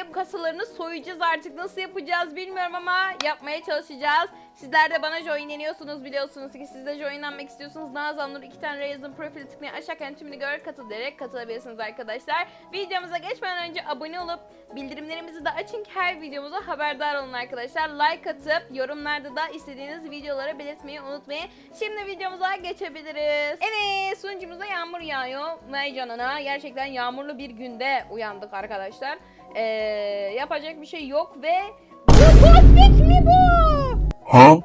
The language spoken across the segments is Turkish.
ev kasalarını soyacağız artık. Nasıl yapacağız bilmiyorum ama yapmaya çalışacağız. Sizler de bana joinleniyorsunuz biliyorsunuz ki siz de joinlenmek istiyorsunuz. Nazan Nur iki tane Raze'ın profili tıklayın aşağıya tümünü gör katıl diyerek katılabilirsiniz arkadaşlar. Videomuza geçmeden önce abone olup bildirimlerimizi de açın ki her videomuza haberdar olun arkadaşlar. Like atıp yorumlarda da istediğiniz videoları belirtmeyi unutmayın. Şimdi videomuza geçebiliriz. Evet sunucumuzda yağmur yağıyor. Vay canına gerçekten yağmurlu bir günde uyandık arkadaşlar. Ee, yapacak bir şey yok ve bu Tosbik mi bu? Huh?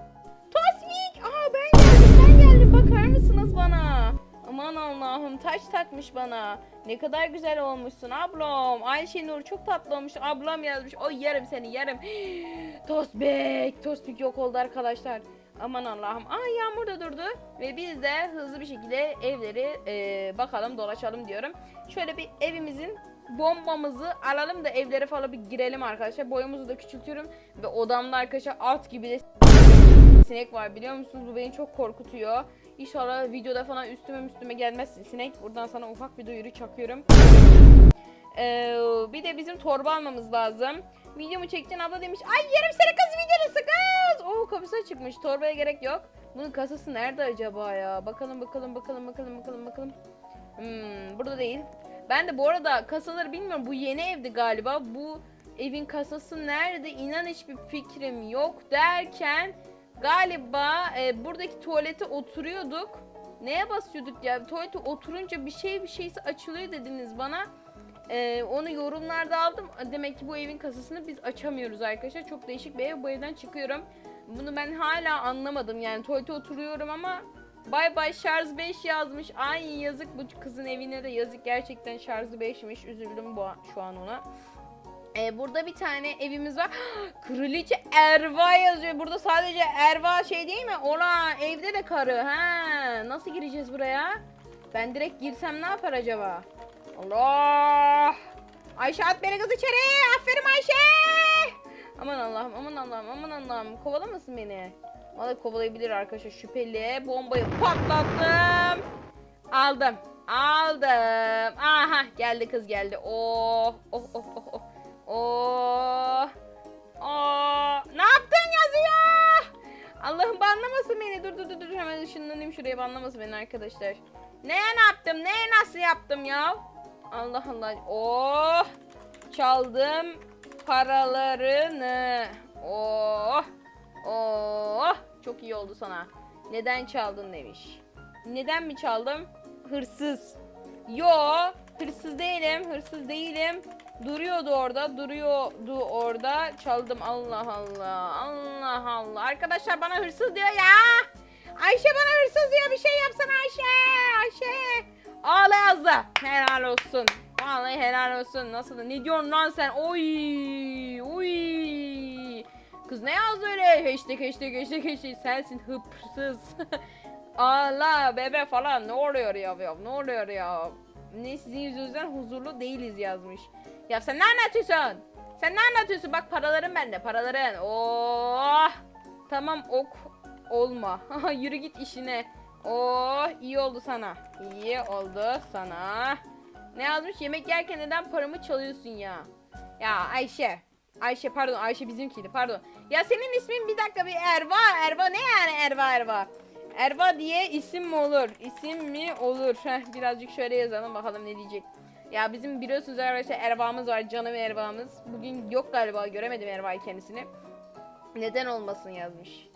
Tosbik! Aa ben geldim ben geldim bakar mısınız bana? Aman Allah'ım taç takmış bana. Ne kadar güzel olmuşsun ablam. Ayşe Nur çok tatlı olmuş. Ablam yazmış. O yerim seni yerim. Tosbik. Tosbik yok oldu arkadaşlar. Aman Allah'ım. Aa yağmur da durdu. Ve biz de hızlı bir şekilde evleri e, bakalım dolaşalım diyorum. Şöyle bir evimizin bombamızı alalım da evlere falan bir girelim arkadaşlar. Boyumuzu da küçültüyorum. Ve odamda arkadaşlar at gibi de sinek var biliyor musunuz? Bu beni çok korkutuyor. İnşallah videoda falan üstüme üstüme gelmez sinek. Buradan sana ufak bir duyuru çakıyorum. Ee, bir de bizim torba almamız lazım. Videomu çekeceksin abla demiş. Ay yerim seni kız videonu sakız. Oo kapısı çıkmış. Torbaya gerek yok. Bunun kasası nerede acaba ya? Bakalım bakalım bakalım bakalım bakalım bakalım. Hmm, burada değil. Ben de bu arada kasaları bilmiyorum. Bu yeni evdi galiba. Bu evin kasası nerede? İnan hiçbir fikrim yok derken galiba e, buradaki tuvalete oturuyorduk. Neye basıyorduk ya? Tuvalete oturunca bir şey bir şeysi açılıyor dediniz bana. E, onu yorumlarda aldım. Demek ki bu evin kasasını biz açamıyoruz arkadaşlar. Çok değişik bir ev. Bu evden çıkıyorum. Bunu ben hala anlamadım. Yani tuvalete oturuyorum ama Bay bay şarj 5 yazmış. Ay yazık bu kızın evine de yazık. Gerçekten şarjı 5'miş. Üzüldüm bu şu an ona. Ee, burada bir tane evimiz var. Kraliçe Erva yazıyor. Burada sadece Erva şey değil mi? Ola evde de karı. Ha, nasıl gireceğiz buraya? Ben direkt girsem ne yapar acaba? Allah! Ayşe at beni kız içeri. Aferin Ayşe. Aman Allah'ım, aman Allah'ım, aman Allah'ım. Kovalamasın beni. Vallahi kovalayabilir arkadaşlar şüpheli. Bombayı patlattım. Aldım. Aldım. Aha geldi kız geldi. Oh oh oh oh oh. Oh. Oh. Ne yaptın yazıyor? Allah'ım banlamasın beni. Dur dur dur dur hemen ışınlanayım şuraya banlamasın beni arkadaşlar. Ne yaptım? Ne nasıl yaptım ya? Allah Allah. Oh. Çaldım paralarını. Oh. Oh, çok iyi oldu sana. Neden çaldın demiş. Neden mi çaldım? Hırsız. Yo, hırsız değilim, hırsız değilim. Duruyordu orada, duruyordu orada. Çaldım Allah Allah. Allah Allah. Arkadaşlar bana hırsız diyor ya. Ayşe bana hırsız diyor. Bir şey yapsana Ayşe. Ayşe. Ağla yazdı. Helal olsun. Vallahi helal olsun. Nasıl? Ne diyorsun lan sen? Oy. Oy. Kız ne yazdı? Hashtag hashtag hashtag hashtag sensin hıpsız. Allah bebe falan ne oluyor ya, ya ne oluyor ya? Ne sizin yüzünüzden huzurlu değiliz yazmış. Ya sen ne anlatıyorsun? Sen ne anlatıyorsun? Bak paraların bende paraların. Oh. Tamam ok olma. Yürü git işine. Oh iyi oldu sana. İyi oldu sana. Ne yazmış? Yemek yerken neden paramı çalıyorsun ya? Ya Ayşe. Ayşe pardon Ayşe bizimkiydi pardon. Ya senin ismin bir dakika bir Erva. Erva ne yani Erva Erva? Erva diye isim mi olur? İsim mi olur? Heh, birazcık şöyle yazalım bakalım ne diyecek. Ya bizim biliyorsunuz arkadaşlar Erva'mız var canım Erva'mız. Bugün yok galiba göremedim Erva'yı kendisini. Neden olmasın yazmış.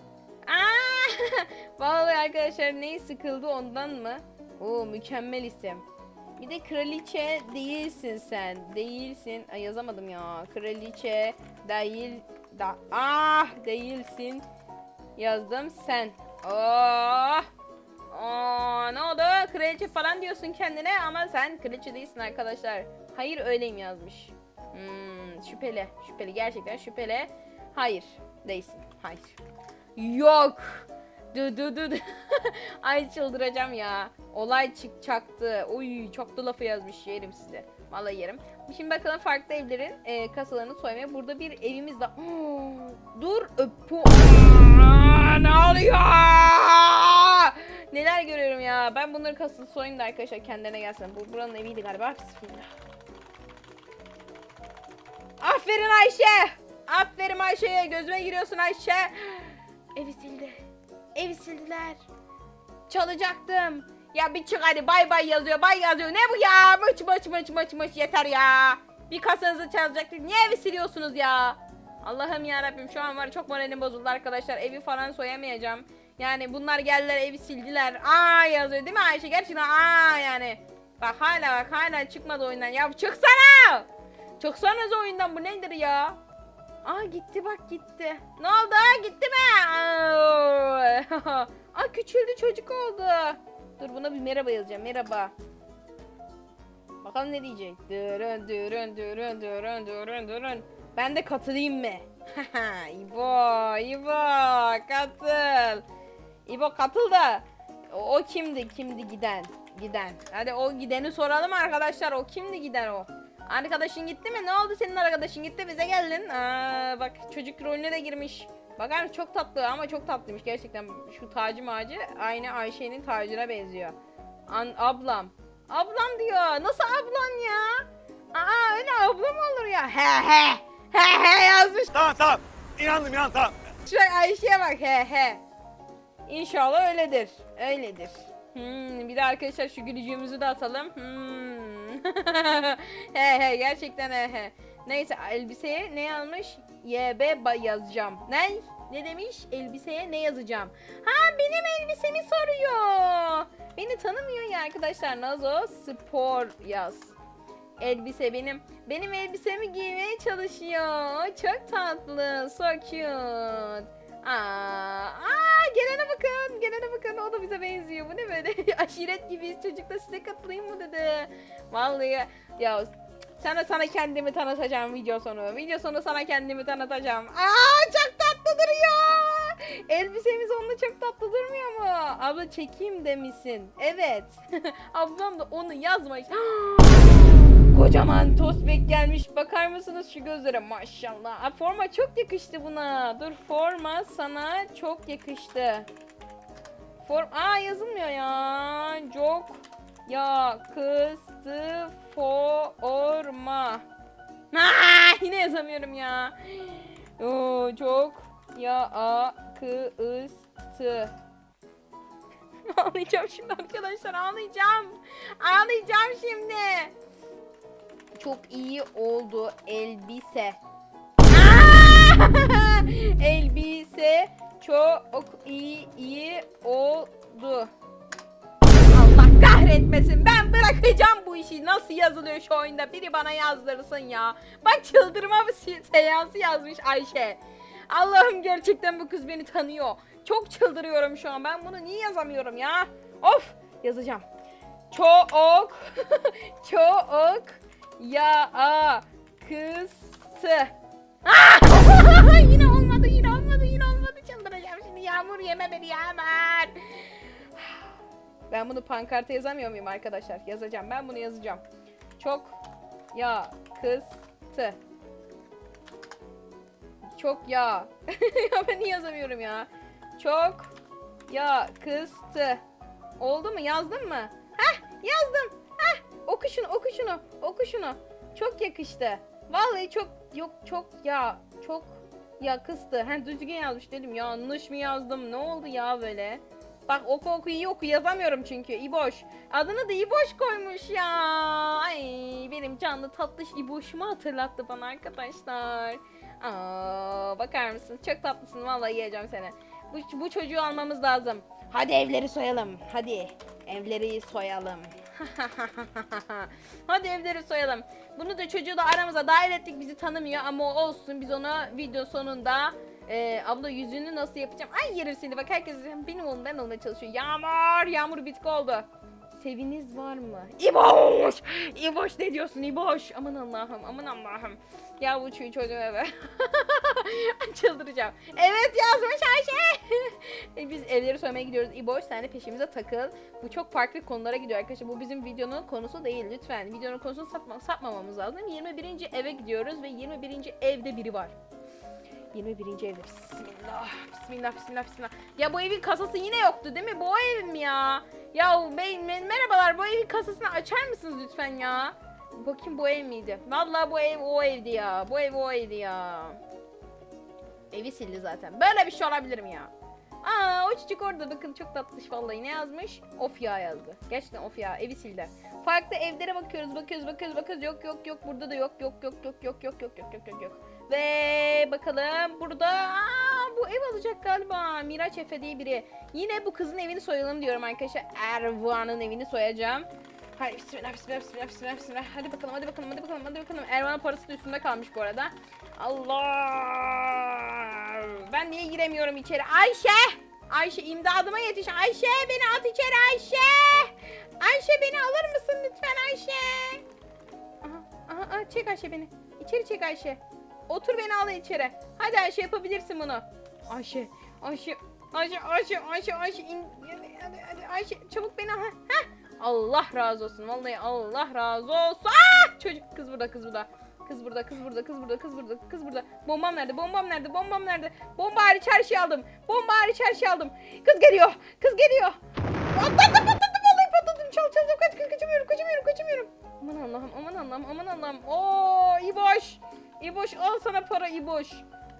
Aa! Vallahi arkadaşlar neyi sıkıldı ondan mı? Oo mükemmel isim. Bir de kraliçe değilsin sen. Değilsin. Ay yazamadım ya. Kraliçe değil da ah değilsin. Yazdım sen. Oh. Aa, ne oldu? Kraliçe falan diyorsun kendine ama sen kraliçe değilsin arkadaşlar. Hayır öyleyim yazmış. Hmm, şüpheli. Şüpheli. Gerçekten şüpheli. Hayır. Değilsin. Hayır. Yok. Du du du du. Ay çıldıracağım ya. Olay çık çaktı. Oy çaktı lafı yazmış yerim size. Vallahi yerim. Şimdi bakalım farklı evlerin e, kasalarını soymaya. Burada bir evimiz daha. Dur öpü. Ne oluyor? Neler görüyorum ya. Ben bunları kasını soyayım da arkadaşlar kendilerine gelsin. Bu buranın eviydi galiba. Bismillah. Aferin Ayşe. Aferin Ayşe'ye. Gözüme giriyorsun Ayşe. Evi sildi. Evi sildiler. Çalacaktım. Ya bir çık hadi bay bay yazıyor bay yazıyor. Ne bu ya? Mıç mıç mıç mıç mıç yeter ya. Bir kasanızı çalacaktık. Niye evi siliyorsunuz ya? Allah'ım ya Rabbim şu an var çok moralim bozuldu arkadaşlar. Evi falan soyamayacağım. Yani bunlar geldiler evi sildiler. Aa yazıyor değil mi Ayşe? Gerçekten aa yani. Bak hala bak hala çıkmadı oyundan. Ya çıksana! Çıksanız oyundan bu nedir ya? Aa gitti bak gitti. Ne oldu? Gitti mi? Aa, küçüldü çocuk oldu. Dur buna bir merhaba yazacağım. Merhaba. Bakalım ne diyecek. Dürün dürün dürün dürün dürün dürün. Ben de katılayım mı? İbo, İbo katıl. İbo katıl da. O, o kimdi? Kimdi giden? Giden. Hadi o gideni soralım arkadaşlar. O kimdi giden o? Arkadaşın gitti mi? Ne oldu senin arkadaşın gitti bize geldin. Aa, bak çocuk rolüne de girmiş. Bakar çok tatlı ama çok tatlıymış gerçekten. Şu tacı macı aynı Ayşe'nin tacına benziyor. An ablam. Ablam diyor. Nasıl ablan ya? Aa öyle ablam olur ya. He he. He he yazmış. Tamam tamam. İnandım inandım tamam. Şu Ayşe'ye bak he he. İnşallah öyledir. Öyledir. Hmm, bir de arkadaşlar şu gülücüğümüzü de atalım. Hmm. he he gerçekten he he. Neyse elbiseye ne yazmış? YB yazacağım. Ne? Ne demiş? Elbiseye ne yazacağım? Ha benim elbisemi soruyor. Beni tanımıyor ya arkadaşlar. Nazo spor yaz. Elbise benim. Benim elbisemi giymeye çalışıyor. Çok tatlı. So cute. Aa, aa gelene bakın. Gelene bakın. O da bize benziyor. Bu ne böyle? Aşiret gibiyiz. Çocuk da size katılayım mı dedi. Vallahi ya sana sana kendimi tanıtacağım video sonu. Video sonu sana kendimi tanıtacağım. Aa çok tatlı duruyor. Elbisemiz onunla çok tatlı durmuyor mu? Abla çekeyim demişsin. Evet. Ablam da onu yazmış. Kocaman tospek gelmiş. Bakar mısınız şu gözlere? Maşallah. Aa, forma çok yakıştı buna. Dur forma sana çok yakıştı. Form Aa yazılmıyor ya. Çok yakıştı forma. Aa, yine yazamıyorum ya. Oo, çok yakıştı. Ağlayacağım şimdi arkadaşlar ağlayacağım. Ağlayacağım şimdi. Çok iyi oldu elbise. elbise çok iyi, iyi oldu. Allah kahretmesin. Ben bırakacağım bu işi. Nasıl yazılıyor şu oyunda? Biri bana yazdırsın ya. Bak çıldırma se- seansı yazmış Ayşe. Allah'ım gerçekten bu kız beni tanıyor. Çok çıldırıyorum şu an. Ben bunu niye yazamıyorum ya? Of! Yazacağım. Çok çok ya a kıstı. Ah! yine olmadı, yine olmadı, yine olmadı. Çıldıracağım şimdi. Yağmur yeme beni yağmur. Ben bunu pankarta yazamıyor muyum arkadaşlar? Yazacağım. Ben bunu yazacağım. Çok ya kıstı. Çok ya. ben niye yazamıyorum ya? Çok ya kıstı. Oldu mu? Yazdın mı? Heh yazdım. Heh oku şunu oku şunu oku şunu. Çok yakıştı. Vallahi çok yok çok ya çok ya kıstı. He düzgün yazmış dedim. Yanlış mı yazdım? Ne oldu ya böyle? Bak oku oku iyi oku yazamıyorum çünkü. İboş. Adını da İboş koymuş ya. Ay benim canlı tatlış İboş'umu hatırlattı bana arkadaşlar. Aa, bakar mısın? Çok tatlısın vallahi yiyeceğim seni. Bu, bu çocuğu almamız lazım. Hadi evleri soyalım. Hadi evleri soyalım. Hadi evleri soyalım. Bunu da çocuğu da aramıza dahil ettik. Bizi tanımıyor ama olsun. Biz ona video sonunda e, abla yüzünü nasıl yapacağım? Ay yerim seni bak herkes benim oğlum ben olmaya çalışıyor. Yağmur, yağmur bitki oldu. Seviniz var mı? İboş! İboş ne diyorsun İboş? Aman Allah'ım, aman Allah'ım. Ya bu çocuğu çocuğu eve. Çıldıracağım. Evet yazmış Ayşe. E, Biz evleri soymaya gidiyoruz. İboş sen de peşimize takıl. Bu çok farklı konulara gidiyor arkadaşlar. Bu bizim videonun konusu değil lütfen. Videonun konusunu sapma, sapmamamız lazım. 21. eve gidiyoruz ve 21. evde biri var. 21. evde. Bismillah. Bismillah, bismillah, bismillah. Ya bu evin kasası yine yoktu değil mi? Bu o ev mi ya? Ya bey, me- merhabalar bu evin kasasını açar mısınız lütfen ya? Bakayım bu ev miydi? Vallahi bu ev o evdi ya. Bu ev o evdi ya. Evi sildi zaten. Böyle bir şey olabilir mi ya? Aa o çocuk orada bakın çok tatlış vallahi ne yazmış? Of ya yazdı. Gerçekten of ya evi sildi. Farklı evlere bakıyoruz bakıyoruz bakıyoruz bakıyoruz yok yok yok burada da yok yok yok yok yok yok yok yok yok yok yok. Ve bakalım burada aa, bu ev alacak galiba Miraç Efe diye biri. Yine bu kızın evini soyalım diyorum arkadaşlar. Ervan'ın evini soyacağım. Hayır bismillah bismillah bismillah bismillah bismillah. Hadi bakalım hadi bakalım hadi bakalım hadi bakalım. Ervan'ın parası da üstünde kalmış bu arada. Allah! Ben niye giremiyorum içeri? Ayşe! Ayşe imdadıma yetiş. Ayşe beni at içeri Ayşe! Ayşe beni alır mısın lütfen Ayşe? Aha, aha, aha, çek Ayşe beni. İçeri çek Ayşe. Otur beni al içeri. Hadi Ayşe yapabilirsin bunu. Ayşe, Ayşe, Ayşe, Ayşe, Ayşe, Ayşe, in, hadi, hadi, hadi, Ayşe, çabuk beni al. Heh. Allah razı olsun. Vallahi Allah razı olsun. Ah! Çocuk kız burada, kız burada. Kız burada, kız burada, kız burada, kız burada, kız burada. Bombam nerede? Bombam nerede? Bombam nerede? Bomba hariç her şeyi aldım. Bomba hariç her şeyi aldım. Kız geliyor. Kız geliyor. Patlattım, patlattım. Vallahi patlattım. Çal, çal, çal. Kaç, kaç, kaçamıyorum, kaçamıyorum, kaçamıyorum. Aman Allah'ım, aman Allah'ım, aman Allah'ım. Oo, İboş. İboş al sana para İboş.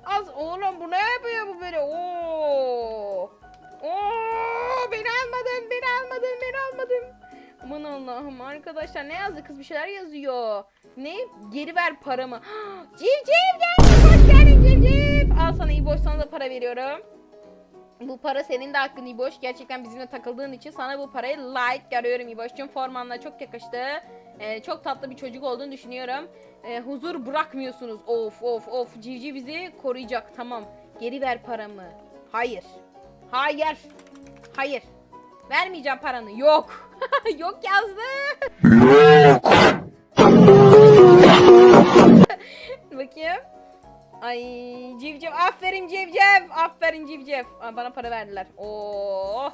Az oğlum bu ne yapıyor bu böyle? Oo. Oo, beni almadın, beni almadın, beni almadın. Aman Allah'ım arkadaşlar ne yazdı kız bir şeyler yazıyor. Ne? Geri ver paramı. Civciv geldi. Hoş geldin Civciv. Al sana İboş sana da para veriyorum. Bu para senin de hakkın İboş. Gerçekten bizimle takıldığın için sana bu parayı like görüyorum İboş'cum. Formanla çok yakıştı. Ee, çok tatlı bir çocuk olduğunu düşünüyorum. Ee, huzur bırakmıyorsunuz. Of of of. Civciv bizi koruyacak. Tamam. Geri ver paramı. Hayır. Hayır. Hayır. Vermeyeceğim paranı. Yok. Yok yazdı. Bakayım. Ay civciv aferin civciv aferin civciv Aa, bana para verdiler oh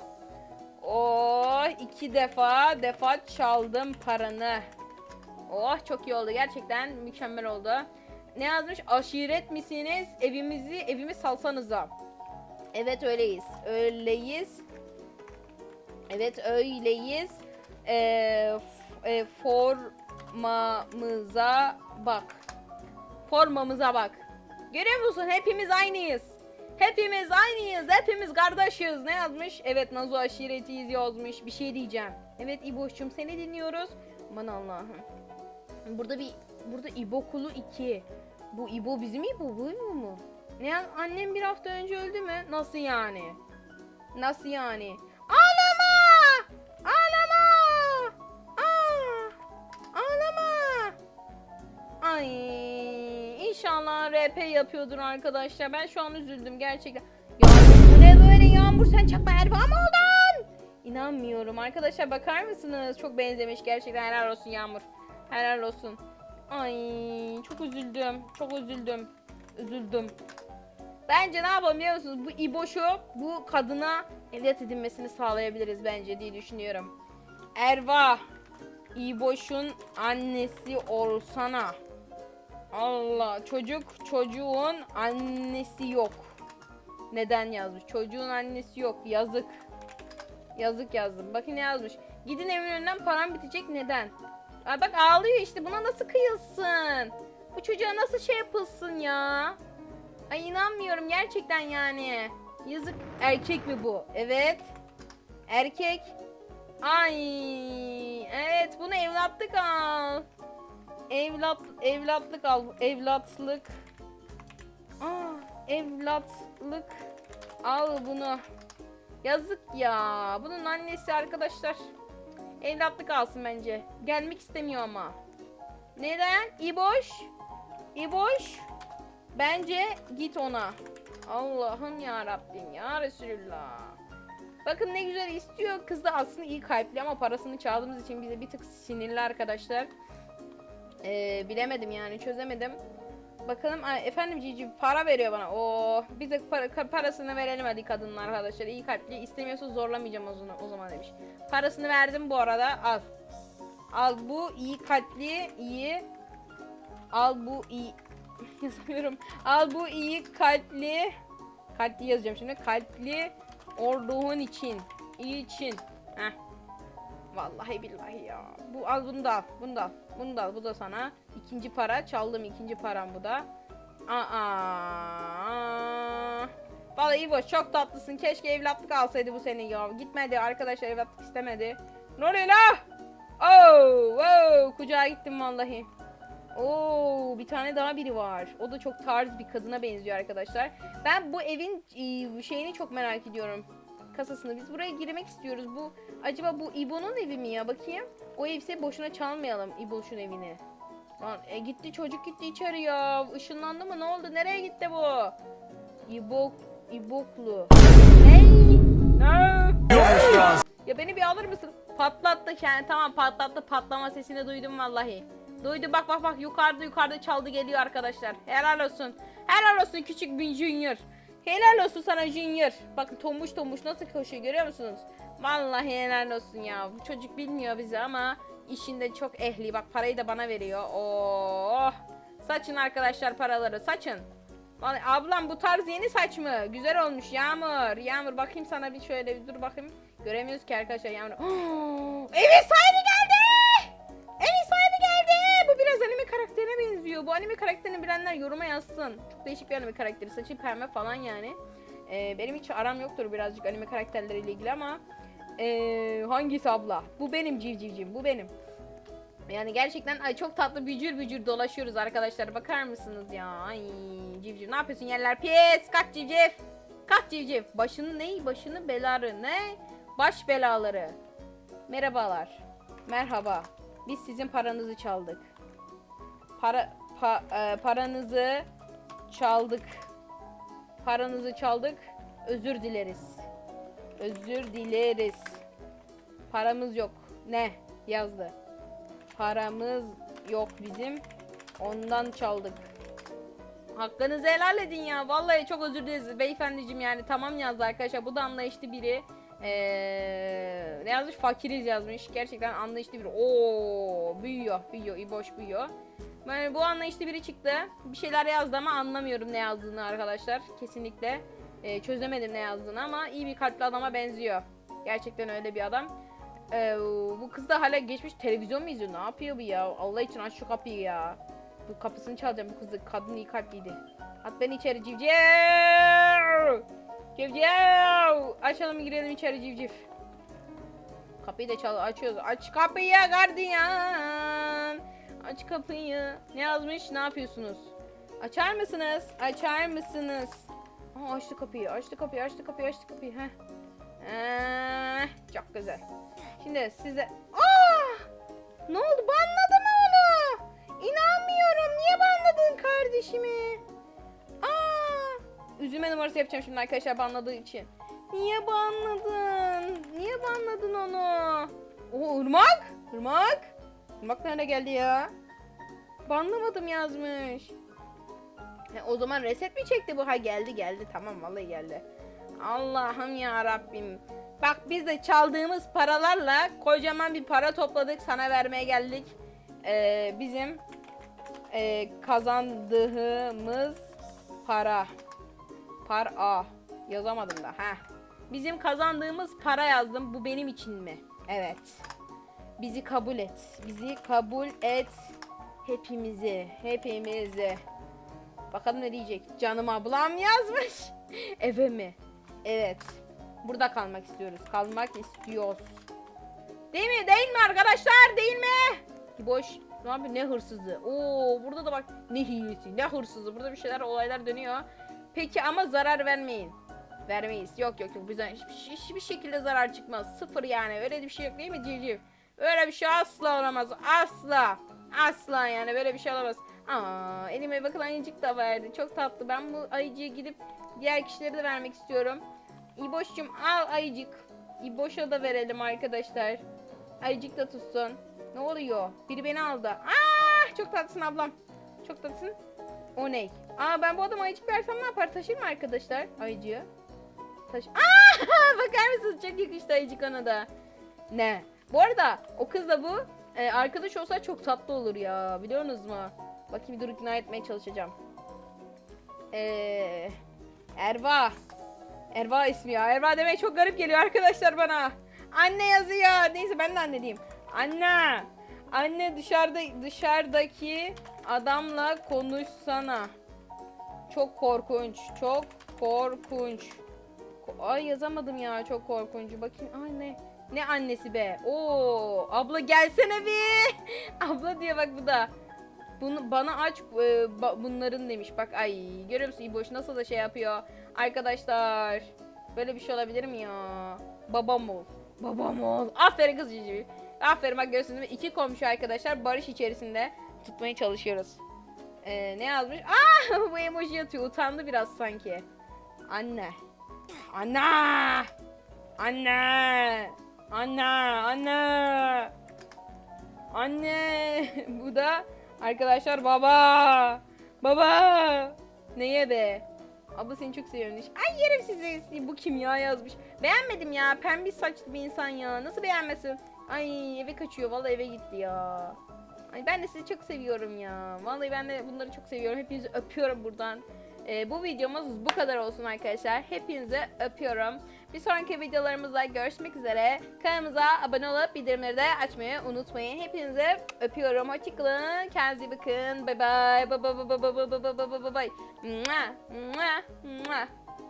oh iki defa defa çaldım paranı oh çok iyi oldu gerçekten mükemmel oldu ne yazmış aşiret misiniz evimizi evimi salsanıza evet öyleyiz öyleyiz evet öyleyiz ee, e, formamıza bak formamıza bak. Görüyor musun? Hepimiz aynıyız. Hepimiz aynıyız. Hepimiz kardeşiz. Ne yazmış? Evet Nazo aşiretiyiz yazmış. Bir şey diyeceğim. Evet İboş'cum seni dinliyoruz. Aman Allah'ım. Burada bir burada İbo kulu 2. Bu İbo bizim İbo bu İbo mu? Ne ya- annem bir hafta önce öldü mü? Nasıl yani? Nasıl yani? Ağlama! Ağlama! Aa! Ağlama! Ay inşallah RP yapıyordur arkadaşlar. Ben şu an üzüldüm gerçekten. Bu ne böyle Yağmur sen çakma Erva mı oldun? İnanmıyorum arkadaşlar bakar mısınız? Çok benzemiş gerçekten helal olsun Yağmur. Helal olsun. Ay çok üzüldüm. Çok üzüldüm. Üzüldüm. Bence ne yapalım biliyor musunuz? Bu İboş'u bu kadına evlat edinmesini sağlayabiliriz bence diye düşünüyorum. Erva İboş'un annesi olsana. Allah çocuk çocuğun annesi yok. Neden yazmış? Çocuğun annesi yok. Yazık. Yazık yazdım. Bakın ne yazmış. Gidin evin önünden param bitecek. Neden? Aa, bak ağlıyor işte. Buna nasıl kıyılsın? Bu çocuğa nasıl şey yapılsın ya? Ay inanmıyorum gerçekten yani. Yazık. Erkek mi bu? Evet. Erkek. Ay evet bunu evlatlık al. Evlat evlatlık al. Evlatlık. Aa, evlatlık al bunu. Yazık ya. Bunun annesi arkadaşlar. Evlatlık alsın bence. Gelmek istemiyor ama. Neden? İboş. İboş. Bence git ona. Allah'ım ya Rabbim ya Resulullah. Bakın ne güzel istiyor. Kız da aslında iyi kalpli ama parasını çaldığımız için bize bir tık sinirli arkadaşlar. Ee, bilemedim yani çözemedim. Bakalım efendim Cici para veriyor bana. Oo, biz de para, parasını verelim hadi kadınlar arkadaşlar. İyi kalpli istemiyorsa zorlamayacağım o o zaman demiş. Parasını verdim bu arada. Al. Al bu iyi kalpli iyi. Al bu iyi yazamıyorum. Al bu iyi kalpli kalpli yazacağım şimdi. Kalpli olduğun için. için. Heh. Vallahi billahi ya. Bu al bunu da al. Bunu da al. Bunu da al. Bu da sana. İkinci para. Çaldım ikinci param bu da. Aa. Vallahi boş çok tatlısın. Keşke evlatlık alsaydı bu senin ya. Gitmedi arkadaşlar evlatlık istemedi. Ne oluyor la? Oh, wow, kucağa gittim vallahi. Oo, bir tane daha biri var. O da çok tarz bir kadına benziyor arkadaşlar. Ben bu evin e, şeyini çok merak ediyorum. Kasasını. Biz buraya girmek istiyoruz. Bu acaba bu İbo'nun evi mi ya? Bakayım. O evse boşuna çalmayalım İbo'şun evini. Lan e, gitti çocuk gitti içeri ya. Işınlandı mı? Ne oldu? Nereye gitti bu? İbok İboklu. Ney? Ne? Ya beni bir alır mısın? Patlattı kendi. Tamam patlattı. Patlama sesini duydum vallahi. Duydu bak bak bak yukarıda yukarıda çaldı geliyor arkadaşlar. Helal olsun. Helal olsun küçük bir junior. Helal olsun sana junior. Bakın tombuş tombuş nasıl koşuyor görüyor musunuz? Vallahi helal olsun ya. Bu çocuk bilmiyor bizi ama işinde çok ehli. Bak parayı da bana veriyor. Oh. Saçın arkadaşlar paraları saçın. Ablam bu tarz yeni saç mı? Güzel olmuş Yağmur. Yağmur bakayım sana bir şöyle bir dur bakayım. Göremiyoruz ki arkadaşlar Yağmur. Evin sahibi geldi. Evin sahibi geldi. Bu biraz anime karakterine benziyor. Bu anime karakterini bilenler yoruma yazsın. Çok değişik bir anime karakteri. Saçı pembe falan yani. Ee, benim hiç aram yoktur birazcık anime karakterleriyle ilgili ama ee, hangisi abla? Bu benim civcivcim. Bu benim. Yani gerçekten ay çok tatlı bücür bücür dolaşıyoruz arkadaşlar. Bakar mısınız ya? Ay civciv ne yapıyorsun yerler pis? Kalk civciv. Kalk civciv. Başını ne? Başını beları ne? Baş belaları. Merhabalar. Merhaba. Biz sizin paranızı çaldık. Para pa- e, paranızı çaldık. Paranızı çaldık. Özür dileriz. Özür dileriz. Paramız yok. Ne? Yazdı. Paramız yok bizim. Ondan çaldık. Hakkınızı helal edin ya. Vallahi çok özür dileriz beyefendiciğim yani. Tamam yazdı arkadaşlar. Bu da anlayışlı biri. Ee, ne yazmış? Fakiriz yazmış. Gerçekten anlayışlı biri. Oo, büyüyor, büyüyor. İboş büyüyor. Yani bu anlayışlı biri çıktı. Bir şeyler yazdı ama anlamıyorum ne yazdığını arkadaşlar. Kesinlikle Ee, çözemedim ne yazdığını ama iyi bir kalpli adama benziyor. Gerçekten öyle bir adam. Ee, bu kız da hala geçmiş televizyon mu izliyor? Ne yapıyor bu ya? Allah için aç şu kapıyı ya. Bu kapısını çalacağım bu kızı. Kadın iyi kalpliydi. At beni içeri civciv. Civciv. Açalım girelim içeri civciv. Kapıyı da çal açıyoruz. Aç kapıyı gardiyan. Aç kapıyı. Ne yazmış? Ne yapıyorsunuz? Açar mısınız? Açar mısınız? Aa, açtı kapıyı. Açtı kapıyı. Açtı kapıyı. Açtı kapıyı. Heh. Ee, çok güzel. Şimdi size... Aa! Ne oldu? Banladı mı onu? İnanmıyorum. Niye banladın kardeşimi? Aa! Üzülme numarası yapacağım şimdi arkadaşlar banladığı için. Niye banladın? Niye banladın onu? O Irmak? Irmak? Irmak nerede geldi ya? Banlamadım yazmış. O zaman reset mi çekti bu? Ha geldi geldi. Tamam vallahi geldi. Allah'ım ya Rabbim. Bak biz de çaldığımız paralarla kocaman bir para topladık. Sana vermeye geldik. Ee, bizim e, kazandığımız para. Para. Yazamadım da. Ha. Bizim kazandığımız para yazdım. Bu benim için mi? Evet. Bizi kabul et. Bizi kabul et. Hepimizi. Hepimizi. Bakalım ne diyecek. Canım ablam yazmış. Eve mi? Evet. Burada kalmak istiyoruz. Kalmak istiyoruz. Değil mi? Değil mi arkadaşlar? Değil mi? Boş. Ne yapıyor? Ne hırsızı? Oo, burada da bak ne hilesi, ne hırsızı. Burada bir şeyler, olaylar dönüyor. Peki ama zarar vermeyin. Vermeyiz. Yok yok yok. Bizden hiçbir, hiçbir şekilde zarar çıkmaz. Sıfır yani. Öyle bir şey yok değil mi civciv? Öyle bir şey asla olamaz. Asla. Asla yani böyle bir şey olamaz. Aa, elime bakın ayıcık da verdi. Çok tatlı. Ben bu ayıcığı gidip diğer kişilere de vermek istiyorum. İboş'cum al ayıcık. İboş'a da verelim arkadaşlar. Ayıcık da tutsun. Ne oluyor? Biri beni aldı. Aa, çok tatlısın ablam. Çok tatlısın. O ne? Aa ben bu adama ayıcık versem ne yapar? Taşır mı arkadaşlar ayıcığı? Taş. Aa bakar mısınız? Çok yakıştı ayıcık ona da. Ne? Bu arada o kız da bu. e, arkadaş olsa çok tatlı olur ya. Biliyorsunuz mu? Bakayım dur ikna etmeye çalışacağım. Eee Erva. Erva ismi ya. Erva demek çok garip geliyor arkadaşlar bana. Anne yazıyor. Neyse ben de anne diyeyim. Anne. Anne dışarıda dışarıdaki adamla konuşsana. Çok korkunç. Çok korkunç. Ko- Ay yazamadım ya çok korkunç. Bakayım ay ne? Ne annesi be? Oo, abla gelsene bir. abla diyor bak bu da. Bunu bana aç e, ba- bunların demiş. Bak ay görüyor musun İboş nasıl da şey yapıyor. Arkadaşlar böyle bir şey olabilir mi ya? Babam ol. Babam ol. Aferin kız cici. Aferin bak görsün değil mi? İki komşu arkadaşlar barış içerisinde tutmaya çalışıyoruz. Ee, ne yazmış? Aa bu emoji atıyor. Utandı biraz sanki. Anne. Anne. Anne. Anne. Anne. Anne. Bu da arkadaşlar baba. Baba. Neye be? Abla seni çok seviyorum demiş. Ay yerim sizi. Bu kim ya yazmış. Beğenmedim ya. Pembe saçlı bir insan ya. Nasıl beğenmesin? Ay eve kaçıyor. Vallahi eve gitti ya. Ay ben de sizi çok seviyorum ya. Vallahi ben de bunları çok seviyorum. Hepinizi öpüyorum buradan. Ee, bu videomuz bu kadar olsun arkadaşlar. Hepinizi öpüyorum. Bir sonraki videolarımızda görüşmek üzere. Kanalımıza abone olup bildirimleri de açmayı unutmayın. Hepinizi öpüyorum. Hoşçakalın. Kendinize bakın. Bye bye. Bye bye bye bye bye bye bye bye bye bye. Mua, mua, mua.